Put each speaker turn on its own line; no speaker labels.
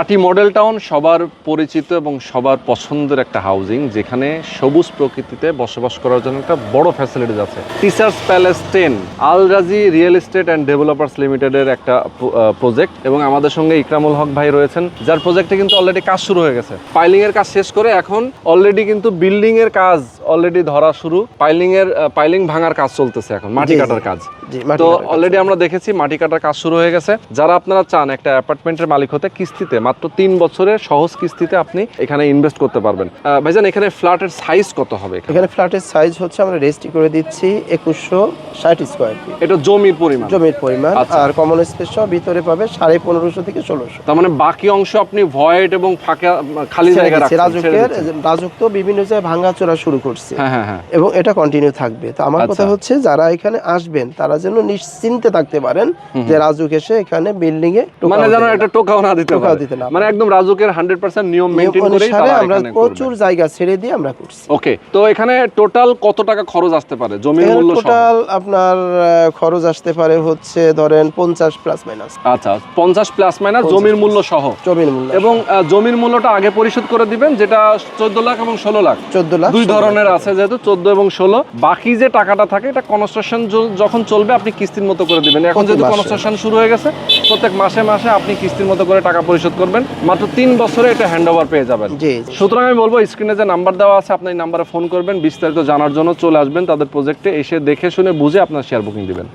আটি model town সবার পরিচিত এবং সবার পছন্দের একটা হাউজিং, যেখানে সবুজ প্রকৃতিতে বসবাস করার জন্য একটা বড় ফ্যাসিলিটিস আছে। Teachers palace ten Alrazi real estate and developers লিমিটেডের একটা প্রজেক্ট এবং আমাদের সঙ্গে ইকরামুল হক ভাই রয়েছেন, যার প্রজেক্টে কিন্তু অলরেডি কাজ শুরু হয়ে গেছে। পাইলিং এর কাজ শেষ করে এখন অলরেডি কিন্তু বিল্ডিং এর কাজ অলরেডি ধরা শুরু। পাইলিং এর পাইলিং ভাঙার কাজ চলতেছে এখন মাটি। কাটার কাজ। তো অলরেডি আমরা দেখেছি মাটি কাটার কাজ শুরু হয়ে গেছে। যারা আপনারা চান একটা অ্যাপার্টমেন্টের মালিক হতে কিস্তিতে মাত্র তিন বছরের সহজ কিস্তিতে আপনি এখানে ইনভেস্ট করতে পারবেন। ভাইজান এখানে ফ্ল্যাটের সাইজ কত হবে এখানে?
ফ্ল্যাটের সাইজ হচ্ছে আমরা রেজিস্ট্রি করে দিচ্ছি একুশশো ষাট স্কোয়ার ফিট
এটা জমির পরিমাণ?
জমির পরিমাণ।
আচ্ছা।
আর কমন স্পেস সহ ভিতরে পাবে সাড়ে পনেরোশো থেকে ষোলোশো।
তার মানে বাকি অংশ আপনি ভয়েড এবং ফাঁকা খালি জায়গা
রাজুকের। রাজুক তো বিভিন্ন জায়গায় ভাঙাচোরা শুরু করছে।
হ্যাঁ হ্যাঁ হ্যাঁ।
এবং এটা কন্টিনিউ থাকবে। তো আমার কথা
আচ্ছা।
হচ্ছে যারা এখানে আসবেন তারা যেন নিশ্চিন্তে থাকতে পারেন যে রাজুক এসে এখানে বিল্ডিং এ
মানে যেন একটা টোকাও না দিতে
টোকাও দিতে না
মানে একদম রাজুকের হান্ড্রেড পার্সেন্ট নিয়ম মেনটেন করেই তারা
আমরা প্রচুর জায়গা ছেড়ে দিয়ে আমরা করছি।
ওকে তো এখানে টোটাল কত টাকা খরচ আসতে পারে? জমির মূল্য সহ?
টোটাল আপনার খরচ আসতে পারে হচ্ছে ধরেন পঞ্চাশ প্লাস মাইনাস
আচ্ছা পঞ্চাশ প্লাস মাইনাস জমির মূল্য সহ।
জমির মূল্য
এবং জমির মূল্যটা আগে পরিশোধ করে দিবেন যেটা চোদ্দ লাখ এবং ষোলো লাখ।
চোদ্দ লাখ
দুই ধরনের আছে যেহেতু চোদ্দ এবং ষোলো। বাকি যে টাকাটা থাকে এটা কনস্ট্রাকশন যখন চলবে আপনি কিস্তির মতো করে দেবেন। এখন যেহেতু কনস্ট্রাকশন শুরু হয়ে গেছে প্রত্যেক মাসে মাসে আপনি কিস্তির মতো করে টাকা পরিশোধ করবেন। মাত্র তিন বছরে এটা হ্যান্ড ওভার পেয়ে যাবেন। সুতরাং আমি বলব স্ক্রিনে যে নাম্বার দেওয়া আছে আপনি এই নাম্বারে ফোন করবেন বিস্তারিত জানার জন্য চলে আসবেন। তাদের প্রজেক্টে এসে দেখে শুনে বুঝে আপনার শেয়ার বুকিং দিবেন।